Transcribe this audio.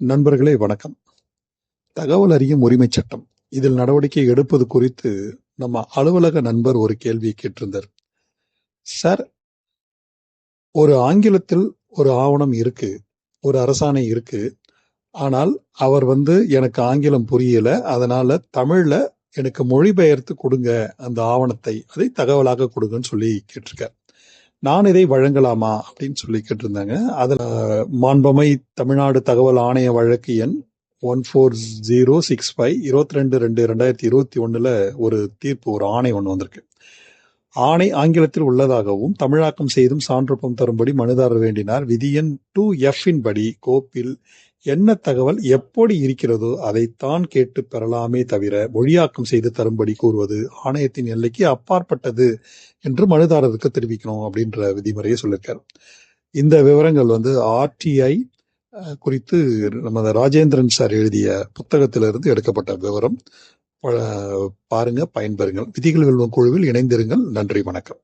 நண்பர்களே வணக்கம். தகவல் அறியும் உரிமை சட்டம். இதில் நடவடிக்கை எடுப்பது குறித்து நம்ம அலுவலக நண்பர் ஒரு கேள்வியை கேட்டிருந்தார். சார் ஒரு ஆங்கிலத்தில் ஒரு ஆவணம் இருக்கு ஒரு அரசாணை இருக்கு. ஆனால் அவர் வந்து எனக்கு ஆங்கிலம் புரியல. அதனால தமிழ்ல எனக்கு மொழிபெயர்த்து கொடுங்க அந்த ஆவணத்தை. அதை தகவலாக கொடுங்கன்னு சொல்லி கேட்டிருக்கார். நான் இதை வழங்கலாமா அப்படின்னு சொல்லி கேட்டிருந்தாங்க. அதில் மாண்பமை தமிழ்நாடு தகவல் ஆணைய வழக்கு எண் one four zero six five இருபத்தி ரெண்டு ரெண்டு ரெண்டாயிரத்தி இருபத்தி ஒன்றில் ஒரு தீர்ப்பு ஒரு ஆணை ஒன்று வந்திருக்கு. ஆணை ஆங்கிலத்தில் உள்ளதாகவும் தமிழாக்கம் செய்தும் சான்றொப்பம் தரும்படி மனுதாரர் வேண்டினார். விதியன் டூ எஃப்பின் படி கோப்பில் என்ன தகவல் எப்படி இருக்கிறதோ அதைத்தான் கேட்டு பெறலாமே தவிர மொழியாக்கம் செய்து தரும்படி கூறுவது ஆணையத்தின் எல்லைக்கு அப்பாற்பட்டது என்று மனுதாரருக்கு தெரிவிக்கணும் அப்படின்ற விதிமுறையை சொல்லியிருக்காரு. இந்த விவரங்கள் வந்து ஆர்டிஐ குறித்து நமது ராஜேந்திரன் சார் எழுதிய புத்தகத்திலிருந்து எடுக்கப்பட்ட விவரம். பாருங்க பயன்பெறுங்கள். விதிகள் வெல்வம் குழுவில் இணைந்திருங்கள். நன்றி வணக்கம்.